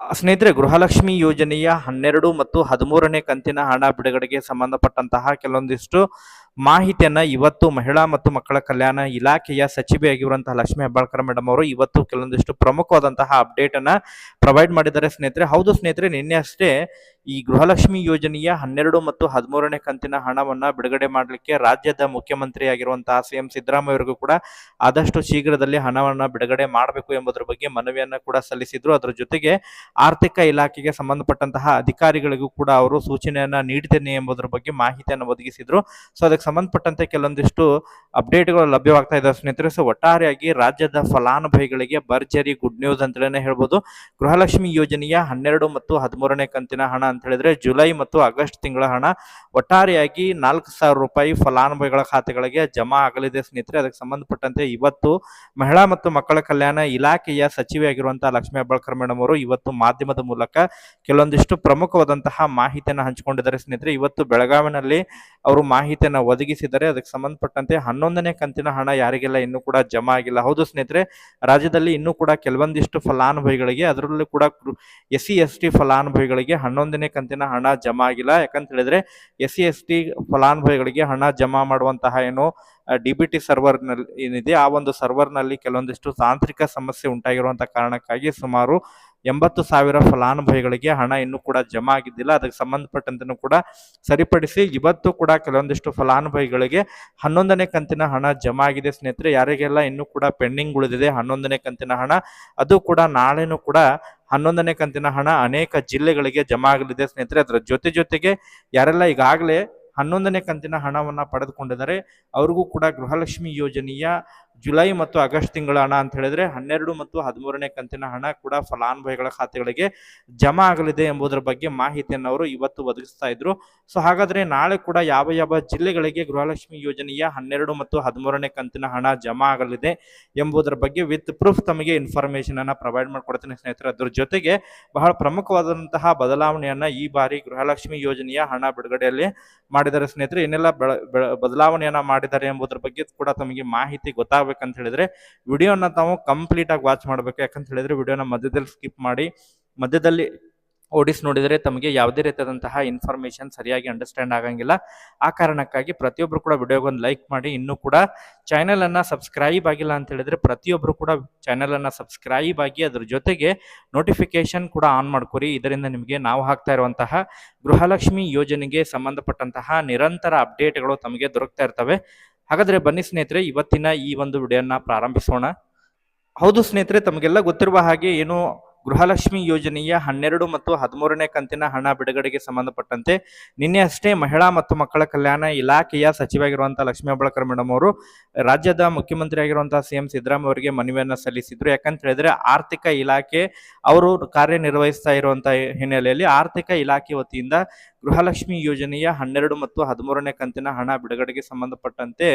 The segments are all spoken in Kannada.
ಸ್ನೇಹಿತರೆ, ಗೃಹಲಕ್ಷ್ಮಿ ಯೋಜನೆಯ ಹನ್ನೆರಡು ಮತ್ತು ಹದಿಮೂರನೇ ಕಂತಿನ ಹಣ ಬಿಡುಗಡೆಗೆ ಸಂಬಂಧಪಟ್ಟಂತಹ ಕೆಲವೊಂದಿಷ್ಟು ಮಾಹಿತಿಯನ್ನ ಇವತ್ತು ಮಹಿಳಾ ಮತ್ತು ಮಕ್ಕಳ ಕಲ್ಯಾಣ ಇಲಾಖೆಯ ಸಚಿವೆಯಾಗಿರುವಂತಹ ಲಕ್ಷ್ಮಿ ಹೆಬ್ಬಾಳ್ಕರ್ ಮೇಡಮ್ ಅವರು ಇವತ್ತು ಕೆಲವೊಂದಿಷ್ಟು ಪ್ರಮುಖವಾದಂತಹ ಅಪ್ಡೇಟ್ ಅನ್ನ ಪ್ರೊವೈಡ್ ಮಾಡಿದ್ದಾರೆ ಸ್ನೇಹಿತರೆ. ಹೌದು ಸ್ನೇಹಿತರೆ, ನಿನ್ನೆ ಅಷ್ಟೇ ಈ ಗೃಹಲಕ್ಷ್ಮಿ ಯೋಜನೆಯ ಹನ್ನೆರಡು ಮತ್ತು ಹದಿಮೂರನೇ ಕಂತಿನ ಹಣವನ್ನ ಬಿಡುಗಡೆ ಮಾಡಲಿಕ್ಕೆ ರಾಜ್ಯದ ಮುಖ್ಯಮಂತ್ರಿಯಾಗಿರುವಂತಹ ಸಿ ಎಂ ಸಿದ್ದರಾಮಯ್ಯವರಿಗೂ ಕೂಡ ಆದಷ್ಟು ಶೀಘ್ರದಲ್ಲಿ ಹಣವನ್ನ ಬಿಡುಗಡೆ ಮಾಡಬೇಕು ಎಂಬುದರ ಬಗ್ಗೆ ಮನವಿಯನ್ನ ಕೂಡ ಸಲ್ಲಿಸಿದ್ರು. ಅದರ ಜೊತೆಗೆ ಆರ್ಥಿಕ ಇಲಾಖೆಗೆ ಸಂಬಂಧಪಟ್ಟಂತಹ ಅಧಿಕಾರಿಗಳಿಗೂ ಕೂಡ ಅವರು ಸೂಚನೆಯನ್ನ ನೀಡಿದ್ದೇನೆ ಎಂಬುದರ ಬಗ್ಗೆ ಮಾಹಿತಿಯನ್ನು ಒದಗಿಸಿದ್ರು. ಸೊ ಅದಕ್ಕೆ ಸಂಬಂಧಪಟ್ಟಂತೆ ಕೆಲವೊಂದಿಷ್ಟು ಅಪ್ಡೇಟ್ಗಳು ಲಭ್ಯವಾಗ್ತಾ ಇದ್ದಾವೆ ಸ್ನೇಹಿತರೆ. ಸೊ ಒಟ್ಟಾರೆಯಾಗಿ ರಾಜ್ಯದ ಫಲಾನುಭವಿಗಳಿಗೆ ಭರ್ಜರಿ ಗುಡ್ ನ್ಯೂಸ್ ಅಂತಲೇ ಹೇಳ್ಬೋದು. ಗೃಹಲಕ್ಷ್ಮಿ ಯೋಜನೆಯ ಹನ್ನೆರಡು ಮತ್ತು ಹದಿಮೂರನೇ ಕಂತಿನ ಹಣ ಅಂತ ಹೇಳಿದ್ರೆ ಜುಲೈ ಮತ್ತು ಆಗಸ್ಟ್ ತಿಂಗಳ ಹಣ. ಒಟ್ಟಾರೆಯಾಗಿ ನಾಲ್ಕು ಸಾವಿರ ರೂಪಾಯಿ ಫಲಾನುಭವಿಗಳ ಖಾತೆಗಳಿಗೆ ಜಮಾ ಆಗಲಿದೆ ಸ್ನೇಹಿತರೆ. ಅದಕ್ಕೆ ಸಂಬಂಧಪಟ್ಟಂತೆ ಇವತ್ತು ಮಹಿಳಾ ಮತ್ತು ಮಕ್ಕಳ ಕಲ್ಯಾಣ ಇಲಾಖೆಯ ಸಚಿವೆಯಾಗಿರುವಂತಹ ಲಕ್ಷ್ಮೀ ಹೆಬ್ಬಾಳ್ಕರ್ ಮೇಡಮ್ ಅವರು ಇವತ್ತು ಮಾಧ್ಯಮದ ಮೂಲಕ ಕೆಲವೊಂದಿಷ್ಟು ಪ್ರಮುಖವಾದಂತಹ ಮಾಹಿತಿಯನ್ನು ಹಂಚಿಕೊಂಡಿದ್ದಾರೆ ಸ್ನೇಹಿತರೆ. ಇವತ್ತು ಬೆಳಗಾವಿನಲ್ಲಿ ಅವರು ಮಾಹಿತಿಯನ್ನು ಒದಗಿಸಿದರೆ ಅದಕ್ಕೆ ಸಂಬಂಧಪಟ್ಟಂತೆ ಹನ್ನೊಂದನೇ ಕಂತಿನ ಹಣ ಯಾರಿಗೆಲ್ಲ ಇನ್ನೂ ಕೂಡ ಜಮಾ ಆಗಿಲ್ಲ. ಹೌದು ಸ್ನೇಹಿತರೆ, ರಾಜ್ಯದಲ್ಲಿ ಇನ್ನೂ ಕೂಡ ಕೆಲವೊಂದಿಷ್ಟು ಫಲಾನುಭವಿಗಳಿಗೆ, ಅದರಲ್ಲೂ ಕೂಡ ಎಸ್ ಸಿ, ಎಸ್ ಟಿ ಫಲಾನುಭವಿಗಳಿಗೆ ಹನ್ನೊಂದನೇ ಕಂತಿನ ಹಣ ಜಮಾ ಆಗಿಲ್ಲ. ಯಾಕಂತ ಹೇಳಿದ್ರೆ, ಎಸ್ ಸಿ, ಎಸ್ ಟಿ ಫಲಾನುಭವಿಗಳಿಗೆ ಹಣ ಜಮಾ ಮಾಡುವಂತಹ ಏನು ಡಿ ಬಿ ಟಿ ಸರ್ವರ್ನಲ್ಲಿ ಏನಿದೆ, ಆ ಒಂದು ಸರ್ವರ್ನಲ್ಲಿ ಕೆಲವೊಂದಿಷ್ಟು ತಾಂತ್ರಿಕ ಸಮಸ್ಯೆ ಉಂಟಾಗಿರುವಂತಹ ಕಾರಣಕ್ಕಾಗಿ ಸುಮಾರು ಎಂಬತ್ತು ಸಾವಿರ ಫಲಾನುಭವಿಗಳಿಗೆ ಹಣ ಇನ್ನೂ ಕೂಡ ಜಮಾ ಆಗಿದ್ದಿಲ್ಲ. ಅದಕ್ಕೆ ಸಂಬಂಧಪಟ್ಟಂತೆ ಕೂಡ ಸರಿಪಡಿಸಿ ಇವತ್ತು ಕೂಡ ಕೆಲವೊಂದಿಷ್ಟು ಫಲಾನುಭವಿಗಳಿಗೆ ಹನ್ನೊಂದನೇ ಕಂತಿನ ಹಣ ಜಮಾ ಆಗಿದೆ ಸ್ನೇಹಿತರೆ. ಯಾರಿಗೆಲ್ಲ ಇನ್ನೂ ಕೂಡ ಪೆಂಡಿಂಗ್ ಉಳಿದಿದೆ ಹನ್ನೊಂದನೇ ಕಂತಿನ ಹಣ, ಅದು ಕೂಡ ನಾಳೆನೂ ಕೂಡ ಹನ್ನೊಂದನೇ ಕಂತಿನ ಹಣ ಅನೇಕ ಜಿಲ್ಲೆಗಳಿಗೆ ಜಮಾ ಆಗಲಿದೆ ಸ್ನೇಹಿತರೆ. ಅದರ ಜೊತೆ ಜೊತೆಗೆ ಯಾರೆಲ್ಲ ಈಗಾಗಲೇ ಹನ್ನೊಂದನೇ ಕಂತಿನ ಹಣವನ್ನು ಪಡೆದುಕೊಂಡಿದ್ದಾರೆ, ಅವ್ರಿಗೂ ಕೂಡ ಗೃಹಲಕ್ಷ್ಮಿ ಯೋಜನೆಯ ಜುಲೈ ಮತ್ತು ಆಗಸ್ಟ್ ತಿಂಗಳ ಹಣ ಅಂತ ಹೇಳಿದ್ರೆ ಹನ್ನೆರಡು ಮತ್ತು ಹದಿಮೂರನೇ ಕಂತಿನ ಹಣ ಕೂಡ ಫಲಾನುಭವಿಗಳ ಖಾತೆಗಳಿಗೆ ಜಮಾ ಆಗಲಿದೆ ಎಂಬುದರ ಬಗ್ಗೆ ಮಾಹಿತಿಯನ್ನು ಅವರು ಇವತ್ತು ಒದಗಿಸ್ತಾ ಇದ್ರು. ಸೊ ಹಾಗಾದ್ರೆ ನಾಳೆ ಕೂಡ ಯಾವ ಯಾವ ಜಿಲ್ಲೆಗಳಿಗೆ ಗೃಹಲಕ್ಷ್ಮಿ ಯೋಜನೆಯ ಹನ್ನೆರಡು ಮತ್ತು ಹದಿಮೂರನೇ ಕಂತಿನ ಹಣ ಜಮಾ ಆಗಲಿದೆ ಎಂಬುದರ ಬಗ್ಗೆ ವಿತ್ ಪ್ರೂಫ್ ತಮಗೆ ಇನ್ಫಾರ್ಮೇಶನ್ ಅನ್ನ ಪ್ರೊವೈಡ್ ಮಾಡ್ಕೊಡ್ತೀನಿ ಸ್ನೇಹಿತರೆ. ಅದ್ರ ಜೊತೆಗೆ ಬಹಳ ಪ್ರಮುಖವಾದಂತಹ ಬದಲಾವಣೆಯನ್ನ ಈ ಬಾರಿ ಗೃಹಲಕ್ಷ್ಮಿ ಯೋಜನೆಯ ಹಣ ಬಿಡುಗಡೆಯಲ್ಲಿ ಮಾಡಿದ್ದಾರೆ ಸ್ನೇಹಿತರೆ. ಏನೆಲ್ಲ ಬದಲಾವಣೆಯನ್ನ ಮಾಡಿದ್ದಾರೆ ಎಂಬುದರ ಬಗ್ಗೆ ಕೂಡ ತಮಗೆ ಮಾಹಿತಿ ಗೊತ್ತಾಗಬೇಕಂತ ಹೇಳಿದ್ರೆ ವಿಡಿಯೋನ ತಾವು ಕಂಪ್ಲೀಟ್ ಆಗಿ ವಾಚ್ ಮಾಡಬೇಕು. ಯಾಕಂತ ಹೇಳಿದ್ರೆ ವಿಡಿಯೋನ ಮಧ್ಯದಲ್ಲಿ ಸ್ಕಿಪ್ ಮಾಡಿ, ಮಧ್ಯದಲ್ಲಿ ಓಡಿಸಿ ನೋಡಿದರೆ ತಮಗೆ ಯಾವುದೇ ರೀತಿಯಾದಂತಹ ಇನ್ಫಾರ್ಮೇಶನ್ ಸರಿಯಾಗಿ ಅಂಡರ್ಸ್ಟ್ಯಾಂಡ್ ಆಗಂಗಿಲ್ಲ. ಆ ಕಾರಣಕ್ಕಾಗಿ ಪ್ರತಿಯೊಬ್ಬರು ಕೂಡ ವಿಡಿಯೋಗೊಂದು ಲೈಕ್ ಮಾಡಿ. ಇನ್ನೂ ಕೂಡ ಚಾನೆಲ್ ಅನ್ನ ಸಬ್ಸ್ಕ್ರೈಬ್ ಆಗಿಲ್ಲ ಅಂತ ಹೇಳಿದ್ರೆ ಪ್ರತಿಯೊಬ್ಬರು ಕೂಡ ಚಾನೆಲ್ ಅನ್ನ ಸಬ್ಸ್ಕ್ರೈಬ್ ಆಗಿ ಅದ್ರ ಜೊತೆಗೆ ನೋಟಿಫಿಕೇಶನ್ ಕೂಡ ಆನ್ ಮಾಡ್ಕೊರಿ. ಇದರಿಂದ ನಿಮಗೆ ನಾವು ಹಾಕ್ತಾ ಇರುವಂತಹ ಗೃಹಲಕ್ಷ್ಮಿ ಯೋಜನೆಗೆ ಸಂಬಂಧಪಟ್ಟಂತಹ ನಿರಂತರ ಅಪ್ಡೇಟ್ಗಳು ತಮಗೆ ದೊರಕ್ತಾ ಇರ್ತವೆ. ಹಾಗಾದ್ರೆ ಬನ್ನಿ ಸ್ನೇಹಿತರೆ, ಇವತ್ತಿನ ಈ ಒಂದು ವಿಡಿಯೋನ ಪ್ರಾರಂಭಿಸೋಣ. ಹೌದು ಸ್ನೇಹಿತರೆ, ತಮಗೆಲ್ಲ ಗೊತ್ತಿರುವ ಹಾಗೆ ಏನು ಗೃಹಲಕ್ಷ್ಮಿ ಯೋಜನೆಯ ಹನ್ನೆರಡು ಮತ್ತು ಹದಿಮೂರನೇ ಕಂತಿನ ಹಣ ಬಿಡುಗಡೆಗೆ ಸಂಬಂಧಪಟ್ಟಂತೆ ನಿನ್ನೆ ಅಷ್ಟೇ ಮಹಿಳಾ ಮತ್ತು ಮಕ್ಕಳ ಕಲ್ಯಾಣ ಇಲಾಖೆಯ ಸಚಿವರಾಗಿರುವಂತಹ ಲಕ್ಷ್ಮೀ ಹೆಬ್ಬಾಳ್ಕರ್ ಮೇಡಮ್ ಅವರು, ರಾಜ್ಯದ ಮುಖ್ಯಮಂತ್ರಿ ಆಗಿರುವಂತಹ ಸಿ ಎಂ ಸಿದ್ದರಾಮಯ್ಯ ಅವರಿಗೆ ಮನವಿಯನ್ನು ಸಲ್ಲಿಸಿದ್ರು. ಯಾಕಂತ ಹೇಳಿದ್ರೆ ಆರ್ಥಿಕ ಇಲಾಖೆ ಅವರು ಕಾರ್ಯನಿರ್ವಹಿಸ್ತಾ ಇರುವಂತಹ ಹಿನ್ನೆಲೆಯಲ್ಲಿ ಆರ್ಥಿಕ ಇಲಾಖೆ ವತಿಯಿಂದ ಗೃಹಲಕ್ಷ್ಮಿ ಯೋಜನೆಯ ಹನ್ನೆರಡು ಮತ್ತು ಹದಿಮೂರನೇ ಕಂತಿನ ಹಣ ಬಿಡುಗಡೆಗೆ ಸಂಬಂಧಪಟ್ಟಂತೆ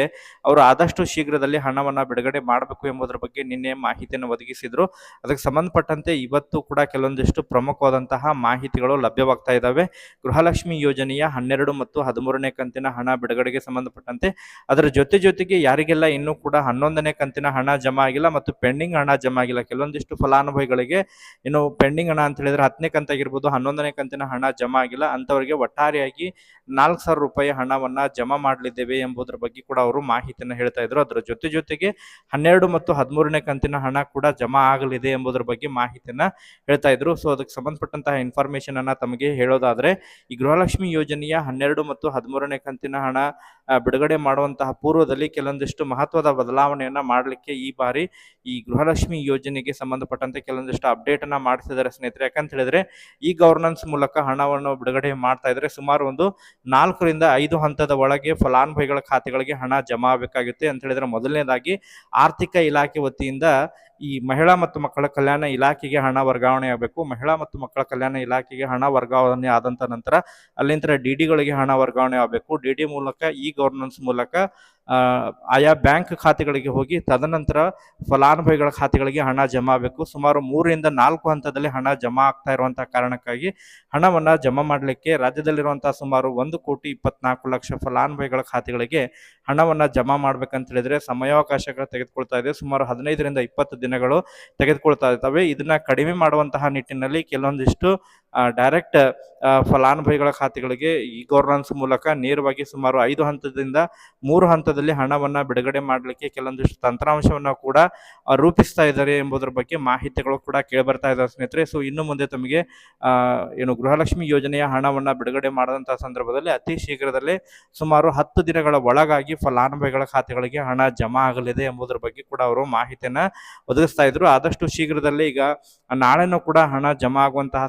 ಅವರು ಆದಷ್ಟು ಶೀಘ್ರದಲ್ಲಿ ಹಣವನ್ನು ಬಿಡುಗಡೆ ಮಾಡಬೇಕು ಎಂಬುದರ ಬಗ್ಗೆ ನಿನ್ನೆ ಮಾಹಿತಿಯನ್ನು ಒದಗಿಸಿದ್ರು. ಅದಕ್ಕೆ ಸಂಬಂಧಪಟ್ಟಂತೆ ಇವತ್ತು ಕೂಡ ಕೆಲವೊಂದಿಷ್ಟು ಪ್ರಮುಖವಾದಂತಹ ಮಾಹಿತಿಗಳು ಲಭ್ಯವಾಗ್ತಾ ಇದ್ದಾವೆ. ಗೃಹಲಕ್ಷ್ಮಿ ಯೋಜನೆಯ ಹನ್ನೆರಡು ಮತ್ತು ಹದಿಮೂರನೇ ಕಂತಿನ ಹಣ ಬಿಡುಗಡೆಗೆ ಸಂಬಂಧಪಟ್ಟಂತೆ ಅದರ ಜೊತೆ ಜೊತೆಗೆ ಯಾರಿಗೆಲ್ಲ ಇನ್ನೂ ಕೂಡ ಹನ್ನೊಂದನೇ ಕಂತಿನ ಹಣ ಜಮಾ ಆಗಿಲ್ಲ ಮತ್ತು ಪೆಂಡಿಂಗ್ ಹಣ ಜಮಾ ಆಗಿಲ್ಲ, ಕೆಲವೊಂದಿಷ್ಟು ಫಲಾನುಭವಿಗಳಿಗೆ ಇನ್ನು ಪೆಂಡಿಂಗ್ ಹಣ ಅಂತ ಹೇಳಿದ್ರೆ ಹತ್ತನೇ ಕಂತಾಗಿರ್ಬೋದು, ಹನ್ನೊಂದನೇ ಕಂತಿನ ಹಣ ಜಮಾ ಆಗಿಲ್ಲ ಅಂತವರಿಗೆ ಒಟ್ಟಾರೆಯಾಗಿ ನಾಲ್ಕು ಸಾವಿರ ರೂಪಾಯಿ ಹಣವನ್ನ ಜಮಾ ಮಾಡಲಿದ್ದೇವೆ ಎಂಬುದರ ಬಗ್ಗೆ ಕೂಡ ಅವರು ಮಾಹಿತಿಯನ್ನು ಹೇಳ್ತಾ ಇದ್ರು. ಅದರ ಜೊತೆ ಜೊತೆಗೆ ಹನ್ನೆರಡು ಮತ್ತು ಹದಿಮೂರನೇ ಕಂತಿನ ಹಣ ಕೂಡ ಜಮಾ ಆಗಲಿದೆ ಎಂಬುದರ ಬಗ್ಗೆ ಮಾಹಿತಿಯನ್ನ ಹೇಳ್ತಾ ಇದ್ರು. ಸೊ ಅದಕ್ಕೆ ಸಂಬಂಧಪಟ್ಟಂತಹ ಇನ್ಫಾರ್ಮೇಶನ್ ಅನ್ನ ತಮಗೆ ಹೇಳೋದಾದ್ರೆ, ಈ ಗೃಹಲಕ್ಷ್ಮಿ ಯೋಜನೆಯ ಹನ್ನೆರಡು ಮತ್ತು ಹದಿಮೂರನೇ ಕಂತಿನ ಹಣ ಬಿಡುಗಡೆ ಮಾಡುವಂತಹ ಪೂರ್ವದಲ್ಲಿ ಕೆಲವೊಂದಿಷ್ಟು ಮಹತ್ವದ ಬದಲಾವಣೆಯನ್ನ ಮಾಡಲಿಕ್ಕೆ ಈ ಬಾರಿ ಈ ಗೃಹಲಕ್ಷ್ಮಿ ಯೋಜನೆಗೆ ಸಂಬಂಧಪಟ್ಟಂತೆ ಕೆಲವೊಂದಿಷ್ಟು ಅಪ್ಡೇಟ್ ಅನ್ನ ಮಾಡಿಸಿದ್ದಾರೆ ಸ್ನೇಹಿತರೆ. ಯಾಕಂತ ಹೇಳಿದ್ರೆ, ಈ ಗವರ್ನೆನ್ಸ್ ಮೂಲಕ ಹಣವನ್ನು ಬಿಡುಗಡೆ ಮಾಡ್ತಾ ಇದ್ರೆ ಸುಮಾರು ಒಂದು ನಾಲ್ಕರಿಂದ ಐದು ಹಂತದ ಒಳಗೆ ಫಲಾನುಭವಿಗಳ ಖಾತೆಗಳಿಗೆ ಹಣ ಜಮಾ ಆಗಬೇಕಾಗುತ್ತೆ ಅಂತ ಹೇಳಿದ್ರೆ ಮೊದಲನೇದಾಗಿ ಆರ್ಥಿಕ ಇಲಾಖೆ ವತಿಯಿಂದ ಈ ಮಹಿಳಾ ಮತ್ತು ಮಕ್ಕಳ ಕಲ್ಯಾಣ ಇಲಾಖೆಗೆ ಹಣ ವರ್ಗಾವಣೆ ಆಗಬೇಕು. ಮಹಿಳಾ ಮತ್ತು ಮಕ್ಕಳ ಕಲ್ಯಾಣ ಇಲಾಖೆಗೆ ಹಣ ವರ್ಗಾವಣೆ ಆದಂತ ನಂತರ ಅಲ್ಲಿಂದ ಡಿ ಡಿಗಳಿಗೆ ಹಣ ವರ್ಗಾವಣೆ ಆಗಬೇಕು. ಡಿ ಡಿ ಮೂಲಕ ಈ ಗವರ್ನೆನ್ಸ್ ಮೂಲಕ ಆಯಾ ಬ್ಯಾಂಕ್ ಖಾತೆಗಳಿಗೆ ಹೋಗಿ ತದನಂತರ ಫಲಾನುಭವಿಗಳ ಖಾತೆಗಳಿಗೆ ಹಣ ಜಮಾ ಆಗಬೇಕು. ಸುಮಾರು ಮೂರರಿಂದ ನಾಲ್ಕು ಹಂತದಲ್ಲಿ ಹಣ ಜಮಾ ಆಗ್ತಾ ಇರುವಂತಹ ಕಾರಣಕ್ಕಾಗಿ ಹಣವನ್ನು ಜಮಾ ಮಾಡಲಿಕ್ಕೆ ರಾಜ್ಯದಲ್ಲಿರುವಂತಹ ಸುಮಾರು ಒಂದು ಕೋಟಿ ಇಪ್ಪತ್ನಾಲ್ಕು ಲಕ್ಷ ಫಲಾನುಭವಿಗಳ ಖಾತೆಗಳಿಗೆ ಹಣವನ್ನು ಜಮಾ ಮಾಡ್ಬೇಕಂತ ಹೇಳಿದ್ರೆ ಸಮಯಾವಕಾಶಗಳು ತೆಗೆದುಕೊಳ್ತಾ ಇದೆ. ಸುಮಾರು ಹದಿನೈದರಿಂದ ಇಪ್ಪತ್ತು ದಿನಗಳು ತೆಗೆದುಕೊಳ್ತಾ ಇರ್ತವೆ ಇದನ್ನ ಕಡಿಮೆ ಮಾಡುವಂತಹ ನಿಟ್ಟಿನಲ್ಲಿ ಕೆಲವೊಂದಿಷ್ಟು ಡೈರೆಕ್ಟ್ ಫಲಾನುಭವಿಗಳ ಖಾತೆಗಳಿಗೆ ಈ ಗವರ್ನೆನ್ಸ್ ಮೂಲಕ ನೇರವಾಗಿ ಸುಮಾರು ಐದು ಹಂತದಿಂದ ಮೂರು ಹಂತದಲ್ಲಿ ಹಣವನ್ನು ಬಿಡುಗಡೆ ಮಾಡಲಿಕ್ಕೆ ಕೆಲವೊಂದಿಷ್ಟು ತಂತ್ರಾಂಶವನ್ನು ಕೂಡ ರೂಪಿಸ್ತಾ ಇದ್ದಾರೆ ಎಂಬುದರ ಬಗ್ಗೆ ಮಾಹಿತಿಗಳು ಕೂಡ ಕೇಳಿಬರ್ತಾ ಇದ್ದಾರೆ ಸ್ನೇಹಿತರೆ. ಸೊ ಇನ್ನು ಮುಂದೆ ತಮಗೆ ಏನು ಗೃಹಲಕ್ಷ್ಮಿ ಯೋಜನೆಯ ಹಣವನ್ನು ಬಿಡುಗಡೆ ಮಾಡಿದಂಥ ಸಂದರ್ಭದಲ್ಲಿ ಅತಿ ಶೀಘ್ರದಲ್ಲೇ ಸುಮಾರು ಹತ್ತು ದಿನಗಳ ಒಳಗಾಗಿ ಫಲಾನುಭವಿಗಳ ಖಾತೆಗಳಿಗೆ ಹಣ ಜಮಾ ಆಗಲಿದೆ ಎಂಬುದರ ಬಗ್ಗೆ ಕೂಡ ಅವರು ಮಾಹಿತಿಯನ್ನು ಒದಗಿಸ್ತಾ ಇದ್ರು. ಆದಷ್ಟು ಶೀಘ್ರದಲ್ಲೇ ಈಗ ನಾಳೆನೂ ಕೂಡ ಹಣ ಜಮಾ ಆಗುವಂತಹ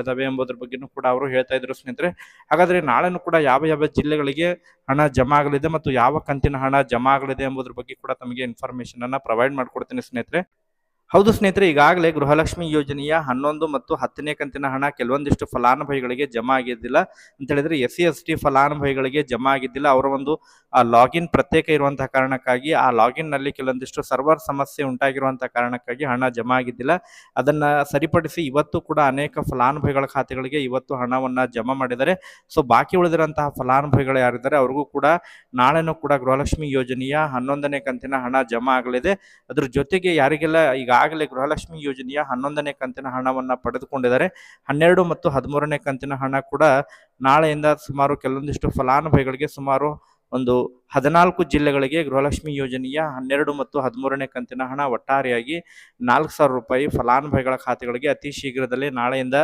ಸಾಧ್ಯತೆಗಳಿದಾವೆ ಎಂಬುದ್ರ ಬಗ್ಗೆನೂ ಕೂಡ ಅವರು ಹೇಳ್ತಾ ಇದ್ರು ಸ್ನೇಹಿತರೆ. ಹಾಗಾದ್ರೆ ನಾಳೆನೂ ಕೂಡ ಯಾವ ಯಾವ ಜಿಲ್ಲೆಗಳಿಗೆ ಹಣ ಜಮಾ ಆಗಲಿದೆ ಮತ್ತು ಯಾವ ಕಂತಿನ ಹಣ ಜಮಾ ಆಗಲಿದೆ ಎಂಬುದ್ರ ಬಗ್ಗೆ ಕೂಡ ತಮಗೆ ಇನ್ಫಾರ್ಮೇಶನ್ ಅನ್ನ ಪ್ರೊವೈಡ್ ಮಾಡ್ಕೊಡ್ತೀನಿ ಸ್ನೇಹಿತರೆ. ಹೌದು ಸ್ನೇಹಿತರೆ, ಈಗಾಗಲೇ ಗೃಹಲಕ್ಷ್ಮಿ ಯೋಜನೆಯ ಹನ್ನೊಂದು ಮತ್ತು ಹತ್ತನೇ ಕಂತಿನ ಹಣ ಕೆಲವೊಂದಿಷ್ಟು ಫಲಾನುಭವಿಗಳಿಗೆ ಜಮಾ ಆಗಿದ್ದಿಲ್ಲ. ಅಂತ ಹೇಳಿದ್ರೆ ಎಸ್ ಸಿ ಎಸ್ ಟಿ ಫಲಾನುಭವಿಗಳಿಗೆ ಜಮಾ ಆಗಿದ್ದಿಲ್ಲ. ಅವರ ಒಂದು ಲಾಗಿನ್ ಪ್ರತ್ಯೇಕ ಇರುವಂತಹ ಕಾರಣಕ್ಕಾಗಿ ಆ ಲಾಗಿನ್ನಲ್ಲಿ ಕೆಲವೊಂದಿಷ್ಟು ಸರ್ವರ್ ಸಮಸ್ಯೆ ಉಂಟಾಗಿರುವಂತಹ ಕಾರಣಕ್ಕಾಗಿ ಹಣ ಜಮಾ ಆಗಿದ್ದಿಲ್ಲ. ಅದನ್ನ ಸರಿಪಡಿಸಿ ಇವತ್ತು ಕೂಡ ಅನೇಕ ಫಲಾನುಭವಿಗಳ ಖಾತೆಗಳಿಗೆ ಇವತ್ತು ಹಣವನ್ನ ಜಮಾ ಮಾಡಿದ್ದಾರೆ. ಸೊ, ಬಾಕಿ ಉಳಿದಿರುವಂತಹ ಫಲಾನುಭವಿಗಳು ಯಾರಿದ್ದಾರೆ, ಅವ್ರಿಗೂ ಕೂಡ ನಾಳೆನೂ ಕೂಡ ಗೃಹಲಕ್ಷ್ಮಿ ಯೋಜನೆಯ ಹನ್ನೊಂದನೇ ಕಂತಿನ ಹಣ ಜಮಾ ಆಗಲಿದೆ. ಅದ್ರ ಜೊತೆಗೆ ಯಾರಿಗೆಲ್ಲ ಈಗಾಗಲೇ ಗೃಹಲಕ್ಷ್ಮಿ ಯೋಜನೆಯ ಹನ್ನೊಂದನೇ ಕಂತಿನ ಹಣವನ್ನು ಪಡೆದುಕೊಂಡಿದ್ದಾರೆ. ಹನ್ನೆರಡು ಮತ್ತು ಹದಿಮೂರನೇ ಕಂತಿನ ಹಣ ಕೂಡ ನಾಳೆಯಿಂದ ಸುಮಾರು ಕೆಲವೊಂದಿಷ್ಟು ಫಲಾನುಭವಿಗಳಿಗೆ ಸುಮಾರು ಒಂದು ಹದಿನಾಲ್ಕು ಜಿಲ್ಲೆಗಳಿಗೆ ಗೃಹಲಕ್ಷ್ಮಿ ಯೋಜನೆಯ ಹನ್ನೆರಡು ಮತ್ತು ಹದಿಮೂರನೇ ಕಂತಿನ ಹಣ ಒಟ್ಟಾರೆಯಾಗಿ ನಾಲ್ಕು ಸಾವಿರ ರೂಪಾಯಿ ಫಲಾನುಭವಿಗಳ ಖಾತೆಗಳಿಗೆ ಅತಿ ಶೀಘ್ರದಲ್ಲೇ ನಾಳೆಯಿಂದ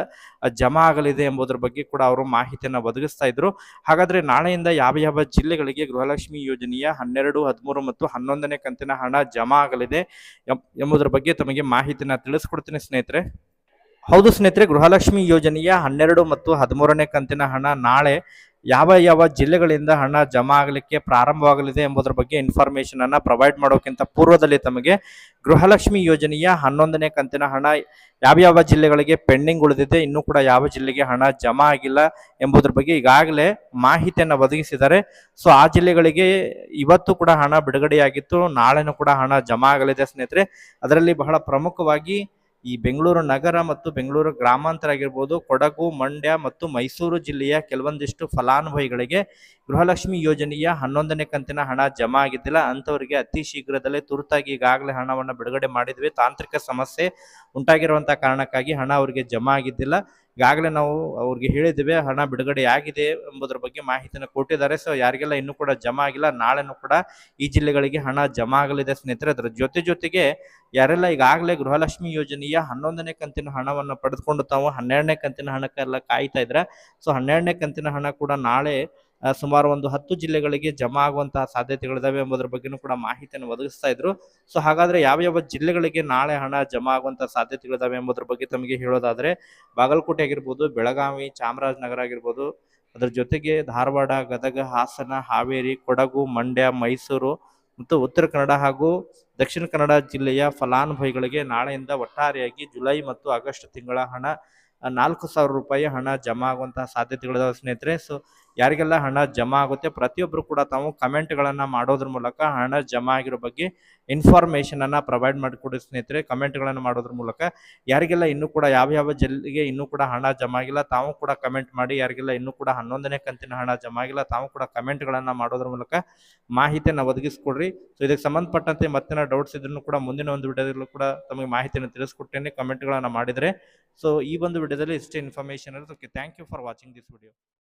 ಜಮಾ ಆಗಲಿದೆ ಎಂಬುದರ ಬಗ್ಗೆ ಕೂಡ ಅವರು ಮಾಹಿತಿಯನ್ನು ಒದಗಿಸ್ತಾ ಇದ್ರು. ಹಾಗಾದರೆ ನಾಳೆಯಿಂದ ಯಾವ ಯಾವ ಜಿಲ್ಲೆಗಳಿಗೆ ಗೃಹಲಕ್ಷ್ಮಿ ಯೋಜನೆಯ ಹನ್ನೆರಡು, ಹದಿಮೂರು ಮತ್ತು ಹನ್ನೊಂದನೇ ಕಂತಿನ ಹಣ ಜಮಾ ಆಗಲಿದೆ ಎಂಬುದರ ಬಗ್ಗೆ ತಮಗೆ ಮಾಹಿತಿನ ತಿಳಿಸ್ಕೊಡ್ತೀನಿ ಸ್ನೇಹಿತರೆ. ಹೌದು ಸ್ನೇಹಿತರೆ, ಗೃಹಲಕ್ಷ್ಮಿ ಯೋಜನೆಯ ಹನ್ನೆರಡು ಮತ್ತು ಹದಿಮೂರನೇ ಕಂತಿನ ಹಣ ನಾಳೆ ಯಾವ ಯಾವ ಜಿಲ್ಲೆಗಳಿಂದ ಹಣ ಜಮಾ ಆಗಲಿಕ್ಕೆ ಪ್ರಾರಂಭವಾಗಲಿದೆ ಎಂಬುದರ ಬಗ್ಗೆ ಇನ್ಫಾರ್ಮೇಶನ್ ಅನ್ನ ಪ್ರೊವೈಡ್ ಮಾಡೋಕ್ಕಿಂತ ಪೂರ್ವದಲ್ಲಿ ತಮಗೆ ಗೃಹಲಕ್ಷ್ಮಿ ಯೋಜನೆಯ ಹನ್ನೊಂದನೇ ಕಂತಿನ ಹಣ ಯಾವ ಯಾವ ಜಿಲ್ಲೆಗಳಿಗೆ ಪೆಂಡಿಂಗ್ ಉಳಿದಿದೆ, ಇನ್ನೂ ಕೂಡ ಯಾವ ಜಿಲ್ಲೆಗೆ ಹಣ ಜಮಾ ಆಗಿಲ್ಲ ಎಂಬುದರ ಬಗ್ಗೆ ಈಗಾಗಲೇ ಮಾಹಿತಿಯನ್ನು ಒದಗಿಸಿದ್ದಾರೆ. ಸೊ ಆ ಜಿಲ್ಲೆಗಳಿಗೆ ಇವತ್ತು ಕೂಡ ಹಣ ಬಿಡುಗಡೆಯಾಗಿತ್ತು. ನಾಳೆನೂ ಕೂಡ ಹಣ ಜಮಾ ಆಗಲಿದೆ ಸ್ನೇಹಿತರೆ. ಅದರಲ್ಲಿ ಬಹಳ ಪ್ರಮುಖವಾಗಿ ಈ ಬೆಂಗಳೂರು ನಗರ ಮತ್ತು ಬೆಂಗಳೂರು ಗ್ರಾಮಾಂತರ ಆಗಿರ್ಬೋದು ಕೊಡಗು, ಮಂಡ್ಯ ಮತ್ತು ಮೈಸೂರು ಜಿಲ್ಲೆಯ ಕೆಲವೊಂದಿಷ್ಟು ಫಲಾನುಭವಿಗಳಿಗೆ ಗೃಹಲಕ್ಷ್ಮಿ ಯೋಜನೆಯ ಹನ್ನೊಂದನೇ ಕಂತಿನ ಹಣ ಜಮಾ ಆಗಿದ್ದಿಲ್ಲ. ಅಂಥವರಿಗೆ ಅತಿ ಶೀಘ್ರದಲ್ಲೇ ತುರ್ತಾಗಿ ಈಗಾಗಲೇ ಹಣವನ್ನು ಬಿಡುಗಡೆ ಮಾಡಿದ್ವಿ. ತಾಂತ್ರಿಕ ಸಮಸ್ಯೆ ಉಂಟಾಗಿರುವಂತಹ ಕಾರಣಕ್ಕಾಗಿ ಹಣ ಅವರಿಗೆ ಜಮಾ ಆಗಿದ್ದಿಲ್ಲ. ಈಗಾಗಲೇ ನಾವು ಅವ್ರಿಗೆ ಹೇಳಿದ್ದೇವೆ, ಹಣ ಬಿಡುಗಡೆ ಆಗಿದೆ ಎಂಬುದರ ಬಗ್ಗೆ ಮಾಹಿತಿಯನ್ನು ಕೊಟ್ಟಿದ್ದಾರೆ. ಸೊ ಯಾರಿಗೆಲ್ಲ ಇನ್ನೂ ಕೂಡ ಜಮಾ ಆಗಿಲ್ಲ, ನಾಳೆನೂ ಕೂಡ ಈ ಜಿಲ್ಲೆಗಳಿಗೆ ಹಣ ಜಮಾ ಆಗಲಿದೆ ಸ್ನೇಹಿತರೆ. ಅದರ ಜೊತೆ ಜೊತೆಗೆ ಯಾರೆಲ್ಲ ಈಗಾಗಲೇ ಗೃಹಲಕ್ಷ್ಮಿ ಯೋಜನೆಯ ಹನ್ನೊಂದನೇ ಕಂತಿನ ಹಣವನ್ನು ಪಡೆದುಕೊಂಡು ತಾವು ಹನ್ನೆರಡನೇ ಕಂತಿನ ಹಣಕ್ಕೆಲ್ಲ ಕಾಯ್ತಾ ಇದ್ರೆ ಸೊ ಹನ್ನೆರಡನೇ ಕಂತಿನ ಹಣ ಕೂಡ ನಾಳೆ ಸುಮಾರು ಒಂದು ಹತ್ತು ಜಿಲ್ಲೆಗಳಿಗೆ ಜಮಾ ಆಗುವಂತಹ ಸಾಧ್ಯತೆಗಳಿದಾವೆ ಎಂಬುದರ ಬಗ್ಗೆನೂ ಕೂಡ ಮಾಹಿತಿಯನ್ನು ಒದಗಿಸ್ತಾ ಇದ್ರು. ಸೊ ಹಾಗಾದ್ರೆ ಯಾವ ಯಾವ ಜಿಲ್ಲೆಗಳಿಗೆ ನಾಳೆ ಹಣ ಜಮಾ ಆಗುವಂತಹ ಸಾಧ್ಯತೆಗಳಿದಾವೆ ಎಂಬುದರ ಬಗ್ಗೆ ತಮಗೆ ಹೇಳೋದಾದ್ರೆ, ಬಾಗಲಕೋಟೆ ಆಗಿರ್ಬೋದು, ಬೆಳಗಾವಿ, ಚಾಮರಾಜನಗರ ಆಗಿರ್ಬೋದು, ಅದರ ಜೊತೆಗೆ ಧಾರವಾಡ, ಗದಗ, ಹಾಸನ, ಹಾವೇರಿ, ಕೊಡಗು, ಮಂಡ್ಯ, ಮೈಸೂರು ಮತ್ತು ಉತ್ತರ ಕನ್ನಡ ಹಾಗೂ ದಕ್ಷಿಣ ಕನ್ನಡ ಜಿಲ್ಲೆಯ ಫಲಾನುಭವಿಗಳಿಗೆ ನಾಳೆಯಿಂದ ಒಟ್ಟಾರೆಯಾಗಿ ಜುಲೈ ಮತ್ತು ಆಗಸ್ಟ್ ತಿಂಗಳ ಹಣ, ನಾಲ್ಕು ಸಾವಿರ ರೂಪಾಯಿ ಹಣ ಜಮಾ ಆಗುವಂತಹ ಸಾಧ್ಯತೆಗಳಿದಾವೆ ಸ್ನೇಹಿತರೆ. ಸೊ ಯಾರಿಗೆಲ್ಲ ಹಣ ಜಮಾ ಆಗುತ್ತೆ ಪ್ರತಿಯೊಬ್ಬರು ಕೂಡ ತಾವು ಕಮೆಂಟ್ಗಳನ್ನು ಮಾಡೋದ್ರ ಮೂಲಕ ಹಣ ಜಮಾ ಆಗಿರೋ ಬಗ್ಗೆ ಇನ್ಫಾರ್ಮೇಷನನ್ನು ಪ್ರೊವೈಡ್ ಮಾಡಿಕೊಡಿ ಸ್ನೇಹಿತರೆ, ಕಮೆಂಟ್ಗಳನ್ನು ಮಾಡೋದ್ರ ಮೂಲಕ. ಯಾರಿಗೆಲ್ಲ ಇನ್ನೂ ಕೂಡ ಯಾವ ಯಾವ ಜಲ್ಲಿಗೆ ಇನ್ನೂ ಕೂಡ ಹಣ ಜಮಾ ಆಗಿಲ್ಲ, ತಾವು ಕೂಡ ಕಮೆಂಟ್ ಮಾಡಿ, ಯಾರಿಗೆಲ್ಲ ಇನ್ನೂ ಕೂಡ ಹನ್ನೊಂದನೇ ಕಂತಿನ ಹಣ ಜಮಾ ಆಗಿಲ್ಲ, ತಾವು ಕೂಡ ಕಮೆಂಟ್ಗಳನ್ನು ಮಾಡೋದ್ರ ಮೂಲಕ ಮಾಹಿತಿಯನ್ನು ಒದಗಿಸ್ಕೊಡ್ರಿ. ಸೊ ಇದಕ್ಕೆ ಸಂಬಂಧಪಟ್ಟಂತೆ ಮತ್ತಿನ ಡೌಟ್ಸ್ ಇದ್ರೂ ಕೂಡ ಮುಂದಿನ ಒಂದು ವಿಡಿಯೋದಲ್ಲೂ ಕೂಡ ತಮಗೆ ಮಾಹಿತಿಯನ್ನು ತಿಳಿಸ್ಕೊಟ್ಟೇನೆ ಕಮೆಂಟ್ಗಳನ್ನು ಮಾಡಿದರೆ. ಸೊ ಈ ಒಂದು ವಿಡಿಯೋದಲ್ಲಿ ಇಷ್ಟೇ ಇನ್ಫಾರ್ಮೇಷನ್ ಇರುತ್ತೆ okay thank you for watching this video